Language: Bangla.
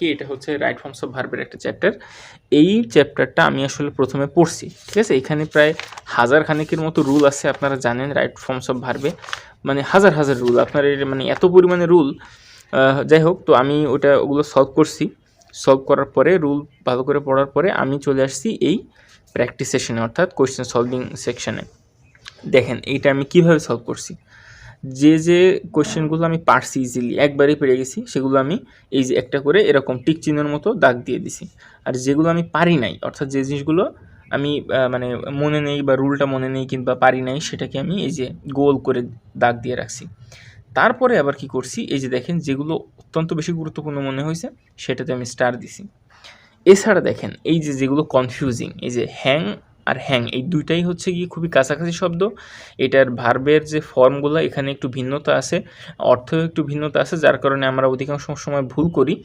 রাখি এটা হচ্ছে রাইট ফর্মস অফ ভার্বের একটা চ্যাপ্টার এই চ্যাপ্টারটা আমি আসলে প্রথমে পড়ছি, ঠিক আছে? এখানে প্রায় হাজার খানেকের মতো রুল আছে, আপনারা জানেন রাইট ফর্মস অফ ভার্বে মানে হাজার হাজার রুল আপনার মানে এত পরিমাণে রুল যাই হোক, তো আমি ওটা ওগুলো সলভ করছি। সলভ করার পরে রুল ভালো করে পড়ার পরে আমি চলে আসছি এই প্র্যাকটিস সেশনে অর্থাৎ কোয়েশ্চেন সলভিং সেকশনে দেখেন, এইটা আমি কীভাবে সলভ করছি? যে যে কোয়েশ্চেনগুলো আমি পারছি ইজিলি একবারেই পেরে গেছি, সেগুলো আমি এই যে একটা করে এরকম টিক চিহ্নের মতো দাগ দিয়ে দিছি। আর যেগুলো আমি পারি নাই, অর্থাৎ যে জিনিসগুলো আমি মানে মনে নেই বা রুলটা মনে নেই কিংবা পারি নাই, সেটাকে আমি এই যে গোল করে দাগ দিয়ে রাখছি। তারপরে আবার কি করছি, এই যে দেখেন যেগুলো অত্যন্ত বেশি গুরুত্বপূর্ণ মনে হয়েছে, সেটাতে আমি স্টার দিছি। এছাড়া দেখেন, এই যে যেগুলো কনফিউজিং এই যে হ্যাং আর হ্যাং, এই দুইটাই হচ্ছে গিয়ে খুবই কাছাকাছি শব্দ। এটার ভার্বের যে ফর্মগুলো এখানে একটু ভিন্নতা আছে, অর্থেও একটু ভিন্নতা আছে, যার কারণে আমরা অধিকাংশ সময় ভুল করি।